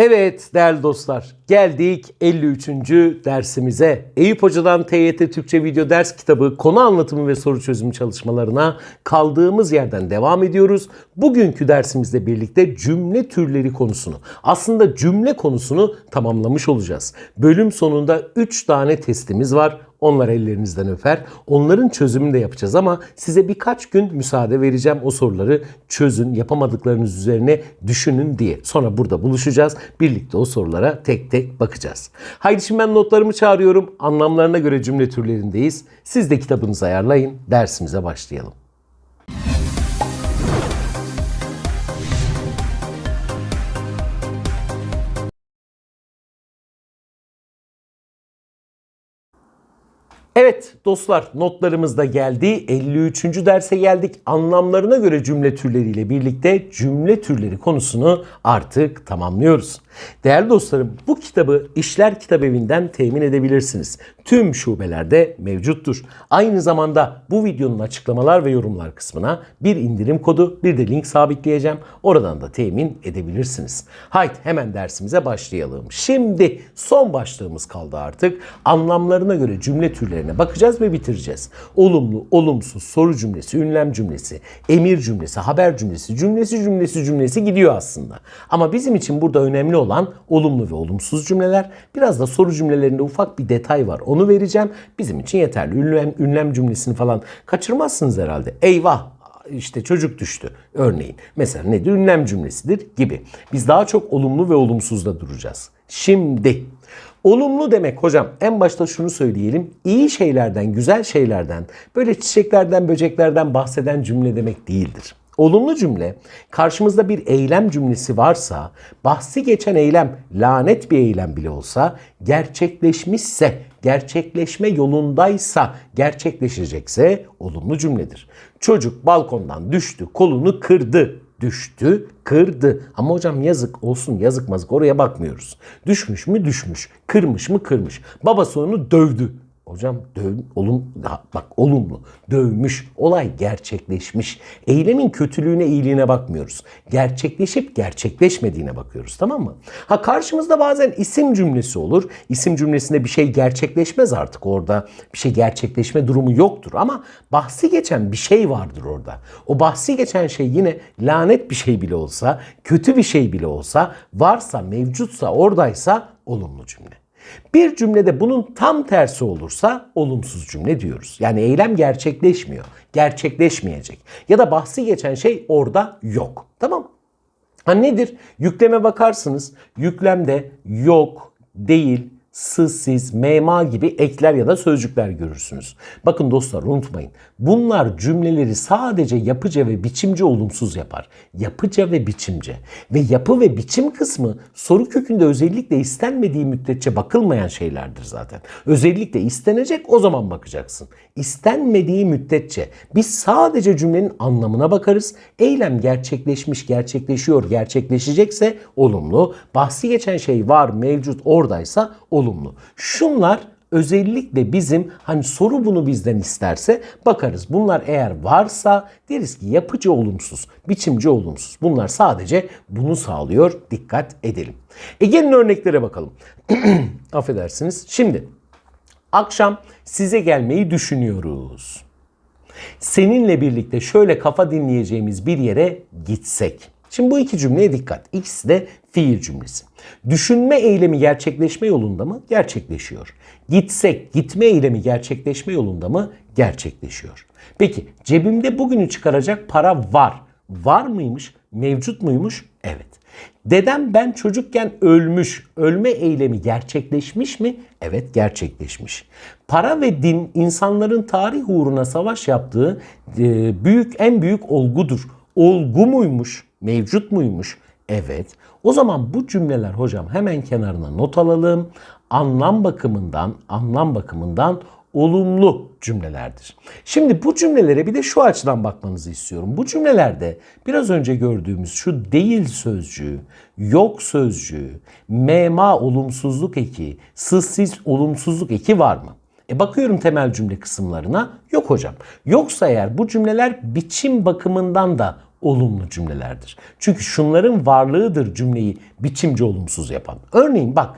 Evet değerli dostlar geldik 53. dersimize. Eyüp Hoca'dan TYT Türkçe video ders kitabı konu anlatımı ve soru çözümü çalışmalarına kaldığımız yerden devam ediyoruz. Bugünkü dersimizle birlikte cümle türleri konusunu aslında cümle konusunu tamamlamış olacağız. Bölüm sonunda 3 tane testimiz var. Onlar ellerinizden öper. Onların çözümünü de yapacağız ama size birkaç gün müsaade vereceğim. O soruları çözün, yapamadıklarınız üzerine düşünün diye. Sonra burada buluşacağız. Birlikte o sorulara tek tek bakacağız. Haydi şimdi ben notlarımı çağırıyorum. Anlamlarına göre cümle türlerindeyiz. Siz de kitabınızı ayarlayın. Dersimize başlayalım. Evet dostlar notlarımız da geldi. 53. derse geldik. Anlamlarına göre cümle türleriyle birlikte cümle türleri konusunu artık tamamlıyoruz. Değerli dostlarım bu kitabı İşler Kitabevi'nden temin edebilirsiniz. Tüm şubelerde mevcuttur. Aynı zamanda bu videonun açıklamalar ve yorumlar kısmına bir indirim kodu bir de link sabitleyeceğim. Oradan da temin edebilirsiniz. Haydi hemen dersimize başlayalım. Şimdi son başlığımız kaldı artık. Anlamlarına göre cümle türlerine bakacağız ve bitireceğiz. Olumlu, olumsuz, soru cümlesi, ünlem cümlesi, emir cümlesi, haber cümlesi, cümlesi cümlesi cümlesi gidiyor aslında. Ama bizim için burada önemli olan olumlu ve olumsuz cümleler. Biraz da soru cümlelerinde ufak bir detay var. Onu vereceğim. Bizim için yeterli. Ünlem, ünlem cümlesini falan kaçırmazsınız herhalde. Eyvah işte çocuk düştü örneğin. Mesela nedir? Ünlem cümlesidir gibi. Biz daha çok olumlu ve olumsuzda duracağız. Şimdi olumlu demek hocam en başta şunu söyleyelim. İyi şeylerden, güzel şeylerden, böyle çiçeklerden, böceklerden bahseden cümle demek değildir. Olumlu cümle karşımızda bir eylem cümlesi varsa, bahsi geçen eylem lanet bir eylem bile olsa, gerçekleşmişse, gerçekleşme yolundaysa, gerçekleşecekse olumlu cümledir. Çocuk balkondan düştü, kolunu kırdı. Düştü, kırdı. Ama hocam yazık olsun yazık mazık oraya bakmıyoruz. Düşmüş mü düşmüş, kırmış mı kırmış. Babası onu dövdü. Hocam döv, olum, bak olumlu, dövmüş, olay gerçekleşmiş. Eylemin kötülüğüne, iyiliğine bakmıyoruz. Gerçekleşip gerçekleşmediğine bakıyoruz tamam mı? Ha karşımızda bazen isim cümlesi olur. İsim cümlesinde bir şey gerçekleşmez artık orada. Bir şey gerçekleşme durumu yoktur ama bahsi geçen bir şey vardır orada. O bahsi geçen şey yine lanet bir şey bile olsa, kötü bir şey bile olsa, varsa, mevcutsa, oradaysa olumlu cümle. Bir cümlede bunun tam tersi olursa olumsuz cümle diyoruz. Yani eylem gerçekleşmiyor, gerçekleşmeyecek. Ya da bahsi geçen şey orada yok. Tamam Ha nedir? Yükleme bakarsınız. Yüklemde yok, değil, sız, siz, mema gibi ekler ya da sözcükler görürsünüz. Bakın dostlar unutmayın. Bunlar cümleleri sadece yapıca ve biçimce olumsuz yapar. Yapıca ve biçimce. Ve yapı ve biçim kısmı soru kökünde özellikle istenmediği müddetçe bakılmayan şeylerdir zaten. Özellikle istenecek o zaman bakacaksın. İstenmediği müddetçe biz sadece cümlenin anlamına bakarız. Eylem gerçekleşmiş, gerçekleşiyor, gerçekleşecekse olumlu. Bahsi geçen şey var, mevcut, oradaysa olumlu. Şunlar özellikle bizim hani soru bunu bizden isterse bakarız. Bunlar eğer varsa deriz ki yapıcı olumsuz, biçimci olumsuz. Bunlar sadece bunu sağlıyor. Dikkat edelim. E gelin örneklere bakalım. Affedersiniz. Şimdi akşam size gelmeyi düşünüyoruz. Seninle birlikte şöyle kafa dinleyeceğimiz bir yere gitsek. Şimdi bu iki cümleye dikkat. İkisi de fiil cümlesi. Düşünme eylemi gerçekleşme yolunda mı? Gerçekleşiyor. Gitsek, gitme eylemi gerçekleşme yolunda mı? Gerçekleşiyor. Peki cebimde bugünü çıkaracak para var. Var mıymış? Mevcut muymuş? Evet. Dedem ben çocukken ölmüş. Ölme eylemi gerçekleşmiş mi? Evet gerçekleşmiş. Para ve din insanların tarih uğruna savaş yaptığı e, büyük en büyük olgudur. Olgu muymuş? Mevcut muymuş? Evet. O zaman bu cümleler hocam hemen kenarına not alalım. Anlam bakımından, anlam bakımından olumlu cümlelerdir. Şimdi bu cümlelere bir de şu açıdan bakmanızı istiyorum. Bu cümlelerde biraz önce gördüğümüz şu değil sözcüğü, yok sözcüğü, mema olumsuzluk eki, sızsiz olumsuzluk eki var mı? E bakıyorum temel cümle kısımlarına. Yok hocam. Yoksa eğer bu cümleler biçim bakımından da olumlu cümlelerdir. Çünkü şunların varlığıdır cümleyi biçimci olumsuz yapan. Örneğin bak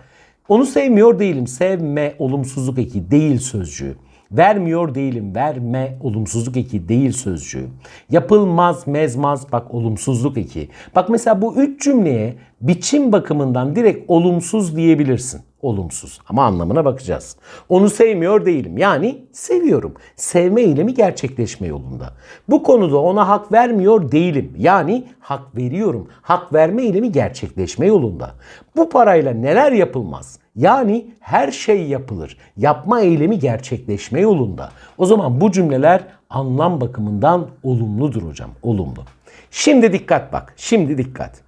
onu sevmiyor değilim. Sevme olumsuzluk eki değil sözcüğü. Vermiyor değilim. Verme olumsuzluk eki değil sözcüğü. Yapılmaz mezmaz bak olumsuzluk eki. Bak mesela bu üç cümleye biçim bakımından direkt olumsuz diyebilirsin. Olumsuz ama anlamına bakacağız. Onu sevmiyor değilim. Yani seviyorum. Sevme eylemi gerçekleşme yolunda. Bu konuda ona hak vermiyor değilim. Yani hak veriyorum. Hak verme eylemi gerçekleşme yolunda. Bu parayla neler yapılmaz? Yani her şey yapılır. Yapma eylemi gerçekleşme yolunda. O zaman bu cümleler anlam bakımından olumludur hocam. Olumlu. Şimdi dikkat bak. Şimdi dikkat.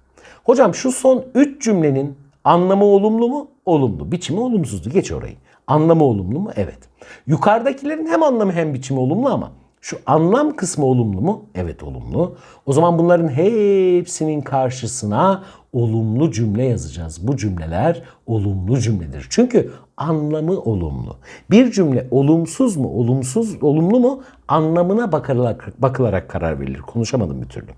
Hocam şu son 3 cümlenin anlamı olumlu mu? Olumlu. Biçimi olumsuzdu. Geç orayı. Anlamı olumlu mu? Evet. Yukarıdakilerin hem anlamı hem biçimi olumlu ama şu anlam kısmı olumlu mu? Evet olumlu. O zaman bunların hepsinin karşısına olumlu cümle yazacağız. Bu cümleler olumlu cümledir. Çünkü anlamı olumlu. Bir cümle olumsuz mu, olumsuz, olumlu mu anlamına bakılarak, bakılarak karar verilir. Konuşamadım bir türlü.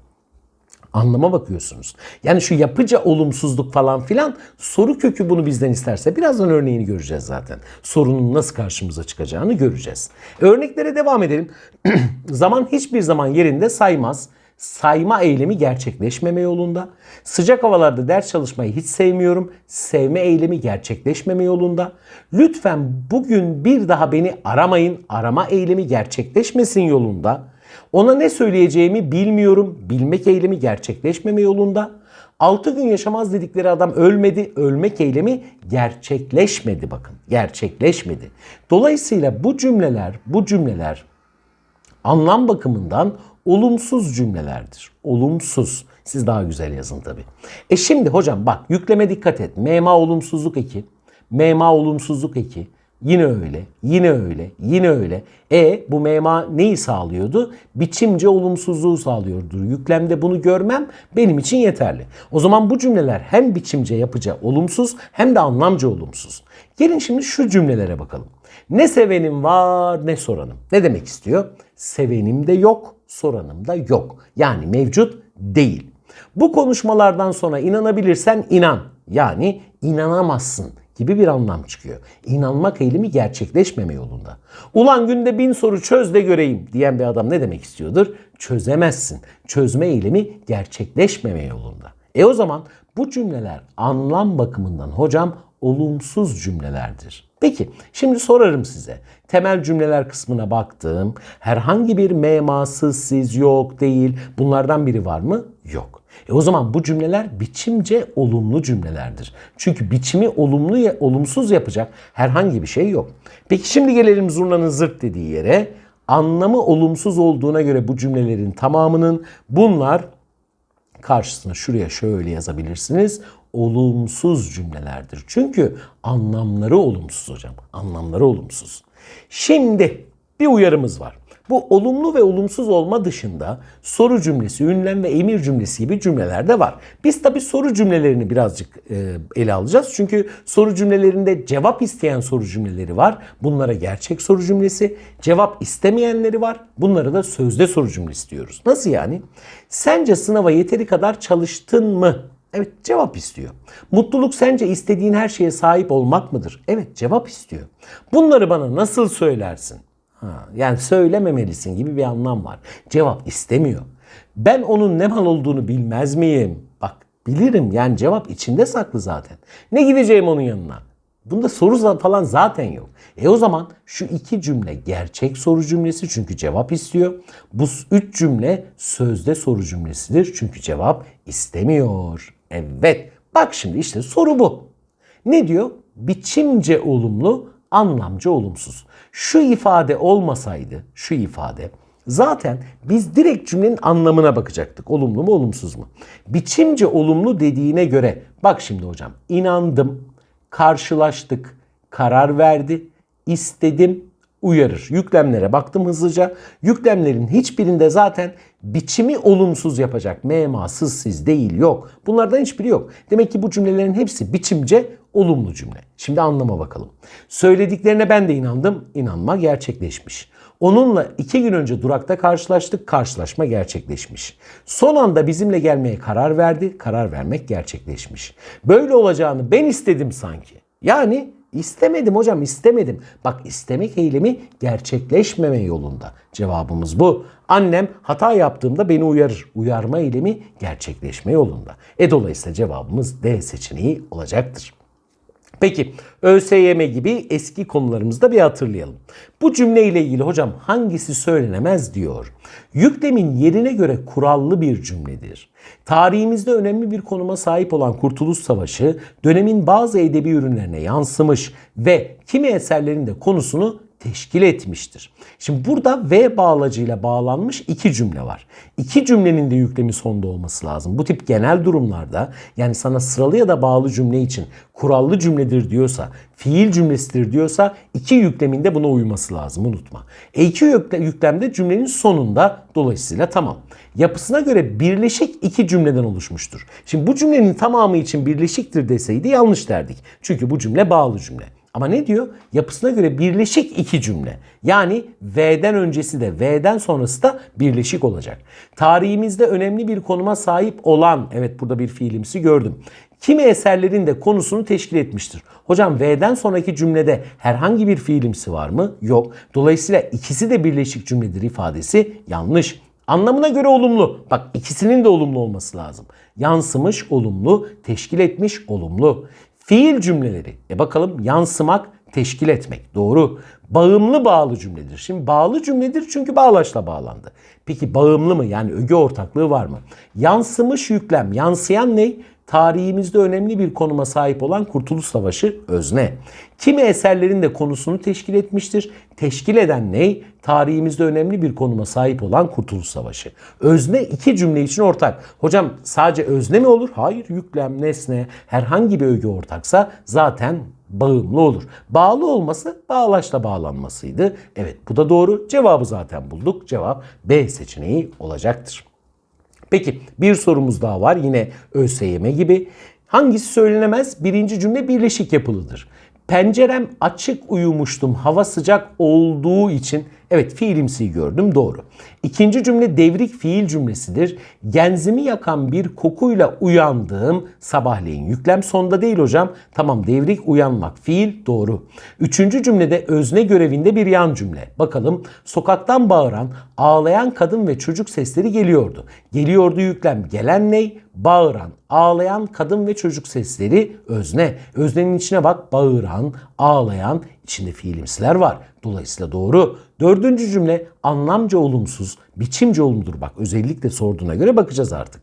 Anlama bakıyorsunuz. Yani şu yapıca olumsuzluk falan filan soru kökü bunu bizden isterse birazdan örneğini göreceğiz zaten. Sorunun nasıl karşımıza çıkacağını göreceğiz. Örneklere devam edelim. zaman hiçbir zaman yerinde saymaz. Sayma eylemi gerçekleşmeme yolunda. Sıcak havalarda ders çalışmayı hiç sevmiyorum. Sevme eylemi gerçekleşmeme yolunda. Lütfen bugün bir daha beni aramayın. Arama eylemi gerçekleşmesin yolunda. Ona ne söyleyeceğimi bilmiyorum. Bilmek eylemi gerçekleşmeme yolunda. 6 gün yaşamaz dedikleri adam ölmedi. Ölmek eylemi gerçekleşmedi bakın. Gerçekleşmedi. Dolayısıyla bu cümleler, bu cümleler anlam bakımından olumsuz cümlelerdir. Olumsuz. Siz daha güzel yazın tabii. E şimdi hocam bak yükleme dikkat et. Mema olumsuzluk eki. Mema olumsuzluk eki. Yine öyle, yine öyle, yine öyle. E bu mema neyi sağlıyordu? Biçimce olumsuzluğu sağlıyordu. Yüklemde bunu görmem benim için yeterli. O zaman bu cümleler hem biçimce yapıca olumsuz hem de anlamca olumsuz. Gelin şimdi şu cümlelere bakalım. Ne sevenim var ne soranım. Ne demek istiyor? Sevenim de yok, soranım da yok. Yani mevcut değil. Bu konuşmalardan sonra inanabilirsen inan. Yani inanamazsın gibi bir anlam çıkıyor. İnanmak eylemi gerçekleşmeme yolunda. Ulan günde bin soru çöz de göreyim diyen bir adam ne demek istiyordur? Çözemezsin. Çözme eylemi gerçekleşmeme yolunda. E o zaman bu cümleler anlam bakımından hocam olumsuz cümlelerdir. Peki şimdi sorarım size. Temel cümleler kısmına baktım. Herhangi bir meması siz yok değil. Bunlardan biri var mı? Yok. E o zaman bu cümleler biçimce olumlu cümlelerdir. Çünkü biçimi olumlu ya olumsuz yapacak herhangi bir şey yok. Peki şimdi gelelim zurnanın zırt dediği yere. Anlamı olumsuz olduğuna göre bu cümlelerin tamamının bunlar karşısına şuraya şöyle yazabilirsiniz. Olumsuz cümlelerdir. Çünkü anlamları olumsuz hocam. Anlamları olumsuz. Şimdi bir uyarımız var. Bu olumlu ve olumsuz olma dışında soru cümlesi, ünlem ve emir cümlesi gibi cümleler de var. Biz tabi soru cümlelerini birazcık e, ele alacağız. Çünkü soru cümlelerinde cevap isteyen soru cümleleri var. Bunlara gerçek soru cümlesi. Cevap istemeyenleri var. Bunlara da sözde soru cümlesi diyoruz. Nasıl yani? Sence sınava yeteri kadar çalıştın mı? Evet cevap istiyor. Mutluluk sence istediğin her şeye sahip olmak mıdır? Evet cevap istiyor. Bunları bana nasıl söylersin? Ha, yani söylememelisin gibi bir anlam var. Cevap istemiyor. Ben onun ne mal olduğunu bilmez miyim? Bak bilirim yani cevap içinde saklı zaten. Ne gideceğim onun yanına? Bunda soru falan zaten yok. E o zaman şu iki cümle gerçek soru cümlesi çünkü cevap istiyor. Bu üç cümle sözde soru cümlesidir çünkü cevap istemiyor. Evet bak şimdi işte soru bu. Ne diyor? Biçimce olumlu, anlamca olumsuz. Şu ifade olmasaydı, şu ifade zaten biz direkt cümlenin anlamına bakacaktık. Olumlu mu, olumsuz mu? Biçimce olumlu dediğine göre bak şimdi hocam inandım, karşılaştık, karar verdi, istedim, uyarır. Yüklemlere baktım hızlıca. Yüklemlerin hiçbirinde zaten biçimi olumsuz yapacak. Memasız siz değil yok. Bunlardan hiçbiri yok. Demek ki bu cümlelerin hepsi biçimce olumlu cümle. Şimdi anlama bakalım. Söylediklerine ben de inandım. İnanma gerçekleşmiş. Onunla iki gün önce durakta karşılaştık. Karşılaşma gerçekleşmiş. Son anda bizimle gelmeye karar verdi. Karar vermek gerçekleşmiş. Böyle olacağını ben istedim sanki. Yani istemedim hocam istemedim. Bak istemek eylemi gerçekleşmeme yolunda. Cevabımız bu. Annem hata yaptığımda beni uyarır. Uyarma eylemi gerçekleşme yolunda. E dolayısıyla cevabımız D seçeneği olacaktır. Peki ÖSYM gibi eski konularımızda bir hatırlayalım. Bu cümle ile ilgili hocam hangisi söylenemez diyor. Yüklemin yerine göre kurallı bir cümledir. Tarihimizde önemli bir konuma sahip olan Kurtuluş Savaşı dönemin bazı edebi ürünlerine yansımış ve kimi eserlerin de konusunu teşkil etmiştir. Şimdi burada V bağlacıyla bağlanmış iki cümle var. İki cümlenin de yüklemi sonda olması lazım. Bu tip genel durumlarda yani sana sıralı ya da bağlı cümle için kurallı cümledir diyorsa, fiil cümlesidir diyorsa iki yüklemin de buna uyması lazım unutma. E iki yükle, yüklemde cümlenin sonunda dolayısıyla tamam. Yapısına göre birleşik iki cümleden oluşmuştur. Şimdi bu cümlenin tamamı için birleşiktir deseydi yanlış derdik. Çünkü bu cümle bağlı cümle. Ama ne diyor? Yapısına göre birleşik iki cümle. Yani V'den öncesi de V'den sonrası da birleşik olacak. Tarihimizde önemli bir konuma sahip olan, evet burada bir fiilimsi gördüm. Kimi eserlerin de konusunu teşkil etmiştir. Hocam V'den sonraki cümlede herhangi bir fiilimsi var mı? Yok. Dolayısıyla ikisi de birleşik cümledir ifadesi yanlış. Anlamına göre olumlu. Bak ikisinin de olumlu olması lazım. Yansımış olumlu, teşkil etmiş olumlu. Fiil cümleleri. E bakalım yansımak, teşkil etmek. Doğru. Bağımlı bağlı cümledir. Şimdi bağlı cümledir çünkü bağlaçla bağlandı. Peki bağımlı mı? Yani öge ortaklığı var mı? Yansımış yüklem. Yansıyan ne? Tarihimizde önemli bir konuma sahip olan Kurtuluş Savaşı özne. Kimi eserlerin de konusunu teşkil etmiştir. Teşkil eden ne? Tarihimizde önemli bir konuma sahip olan Kurtuluş Savaşı. Özne iki cümle için ortak. Hocam sadece özne mi olur? Hayır. Yüklem, nesne, herhangi bir öge ortaksa zaten bağımlı olur. Bağlı olması bağlaçla bağlanmasıydı. Evet bu da doğru. Cevabı zaten bulduk. Cevap B seçeneği olacaktır. Peki bir sorumuz daha var yine ÖSYM gibi. Hangisi söylenemez? Birinci cümle birleşik yapılıdır. Pencerem açık uyumuştum hava sıcak olduğu için evet fiilimsiyi gördüm doğru. İkinci cümle devrik fiil cümlesidir. Genzimi yakan bir kokuyla uyandığım sabahleyin. Yüklem sonda değil hocam. Tamam devrik uyanmak fiil doğru. Üçüncü cümlede özne görevinde bir yan cümle. Bakalım sokaktan bağıran ağlayan kadın ve çocuk sesleri geliyordu. Geliyordu yüklem gelen ney? Bağıran, ağlayan kadın ve çocuk sesleri özne. Öznenin içine bak bağıran, ağlayan içinde fiilimsiler var. Dolayısıyla doğru. Dördüncü cümle anlamca olumsuz, biçimce olumludur. Bak özellikle sorduğuna göre bakacağız artık.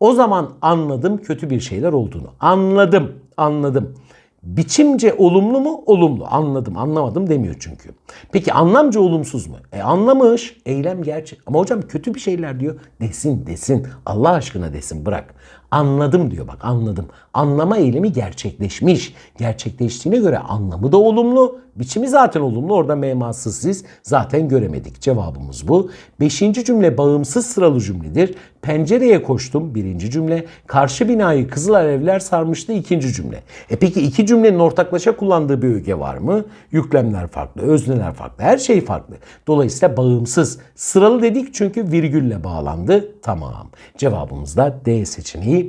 O zaman anladım kötü bir şeyler olduğunu. Anladım, anladım. Biçimce olumlu mu? Olumlu. Anladım, anlamadım demiyor çünkü. Peki anlamca olumsuz mu? E anlamış. Eylem gerçek. Ama hocam kötü bir şeyler diyor. Desin, desin. Allah aşkına desin. Bırak. Anladım diyor bak anladım. Anlama eylemi gerçekleşmiş. Gerçekleştiğine göre anlamı da olumlu. Biçimi zaten olumlu. Orada memasız siz zaten göremedik. Cevabımız bu. Beşinci cümle bağımsız sıralı cümledir. Pencereye koştum birinci cümle. Karşı binayı kızıl alevler sarmıştı ikinci cümle. E peki iki cümlenin ortaklaşa kullandığı bir öge var mı? Yüklemler farklı, özneler farklı, her şey farklı. Dolayısıyla bağımsız. Sıralı dedik çünkü virgülle bağlandı. Tamam. Cevabımız da D seçeneği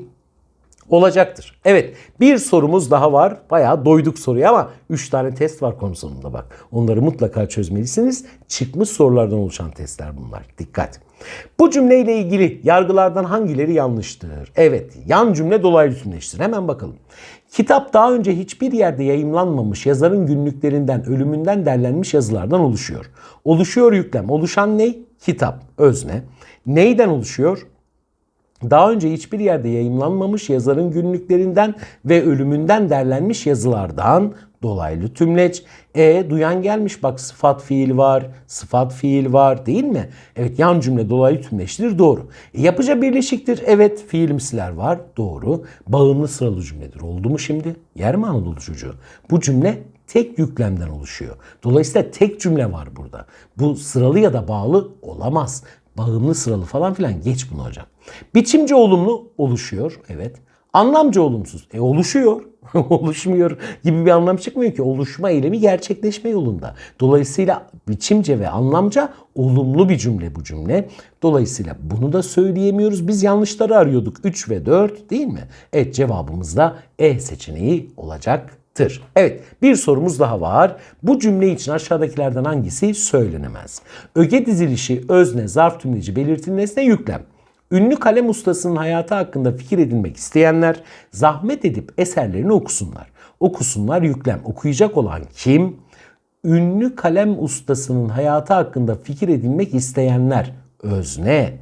olacaktır. Evet bir sorumuz daha var. Bayağı doyduk soruya ama 3 tane test var konu sonunda bak. Onları mutlaka çözmelisiniz. Çıkmış sorulardan oluşan testler bunlar. Dikkat. Bu cümleyle ilgili yargılardan hangileri yanlıştır? Evet yan cümle dolaylı tümleştir. Hemen bakalım. Kitap daha önce hiçbir yerde yayımlanmamış yazarın günlüklerinden, ölümünden derlenmiş yazılardan oluşuyor. Oluşuyor yüklem. Oluşan ne? Kitap, özne. Neyden oluşuyor? Daha önce hiçbir yerde yayımlanmamış yazarın günlüklerinden ve ölümünden derlenmiş yazılardan dolaylı tümleç. E duyan gelmiş bak sıfat fiil var, sıfat fiil var değil mi? Evet yan cümle dolaylı tümleçtir doğru. E, yapıca birleşiktir evet fiilimsiler var doğru. Bağımlı sıralı cümledir oldu mu şimdi? Yer mi Anadolu çocuğu? Bu cümle tek yüklemden oluşuyor. Dolayısıyla tek cümle var burada. Bu sıralı ya da bağlı olamaz bağımlı sıralı falan filan geç bunu hocam. Biçimce olumlu oluşuyor evet. Anlamca olumsuz. E oluşuyor. oluşmuyor gibi bir anlam çıkmıyor ki. Oluşma eylemi gerçekleşme yolunda. Dolayısıyla biçimce ve anlamca olumlu bir cümle bu cümle. Dolayısıyla bunu da söyleyemiyoruz. Biz yanlışları arıyorduk. 3 ve 4 değil mi? Evet cevabımız da E seçeneği olacaktır. Evet bir sorumuz daha var. Bu cümle için aşağıdakilerden hangisi söylenemez? Öge dizilişi, özne, zarf tümleci, belirtili nesne, yüklem. Ünlü kalem ustasının hayatı hakkında fikir edinmek isteyenler zahmet edip eserlerini okusunlar. Okusunlar yüklem. Okuyacak olan kim? Ünlü kalem ustasının hayatı hakkında fikir edinmek isteyenler. Özne.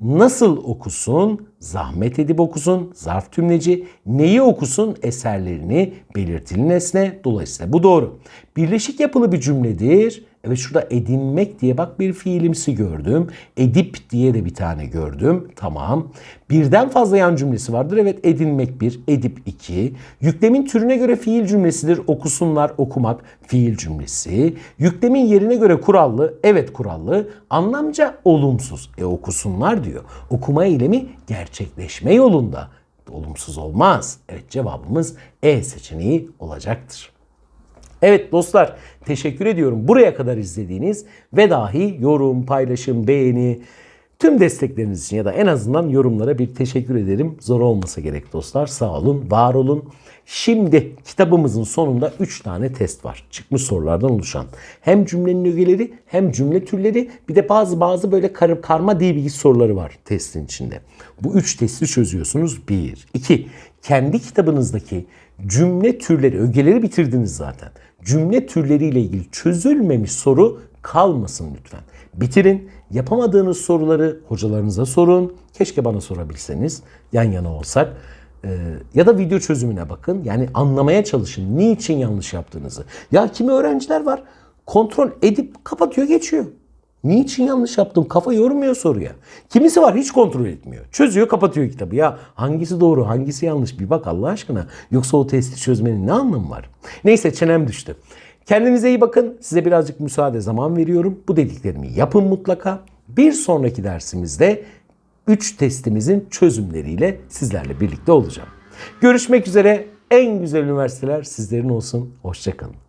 Nasıl okusun? Zahmet edip okusun. Zarf tümleci. Neyi okusun? Eserlerini. Belirtili nesne. Dolayısıyla bu doğru. Birleşik yapılı bir cümledir. Evet şurada edinmek diye bak bir fiilimsi gördüm. Edip diye de bir tane gördüm. Tamam. Birden fazla yan cümlesi vardır. Evet edinmek bir, edip iki. Yüklemin türüne göre fiil cümlesidir. Okusunlar, okumak fiil cümlesi. Yüklemin yerine göre kurallı. Evet kurallı. Anlamca olumsuz. E okusunlar diyor. Okuma eylemi gerçekleşme yolunda. Olumsuz olmaz. Evet cevabımız E seçeneği olacaktır. Evet dostlar teşekkür ediyorum buraya kadar izlediğiniz ve dahi yorum, paylaşım, beğeni tüm destekleriniz için ya da en azından yorumlara bir teşekkür ederim. Zor olmasa gerek dostlar. Sağ olun, var olun. Şimdi kitabımızın sonunda 3 tane test var. Çıkmış sorulardan oluşan. Hem cümlenin ögeleri hem cümle türleri bir de bazı bazı böyle kar karma dil bilgi soruları var testin içinde. Bu 3 testi çözüyorsunuz. 1. 2. Kendi kitabınızdaki cümle türleri, ögeleri bitirdiniz zaten. Cümle türleriyle ilgili çözülmemiş soru kalmasın lütfen. Bitirin. Yapamadığınız soruları hocalarınıza sorun. Keşke bana sorabilseniz. Yan yana olsak. Ee, ya da video çözümüne bakın. Yani anlamaya çalışın. Niçin yanlış yaptığınızı. Ya kimi öğrenciler var. Kontrol edip kapatıyor geçiyor. Niçin yanlış yaptım? Kafa yormuyor soruya. Kimisi var hiç kontrol etmiyor. Çözüyor kapatıyor kitabı. Ya hangisi doğru hangisi yanlış bir bak Allah aşkına. Yoksa o testi çözmenin ne anlamı var? Neyse çenem düştü. Kendinize iyi bakın. Size birazcık müsaade zaman veriyorum. Bu dediklerimi yapın mutlaka. Bir sonraki dersimizde 3 testimizin çözümleriyle sizlerle birlikte olacağım. Görüşmek üzere. En güzel üniversiteler sizlerin olsun. Hoşçakalın.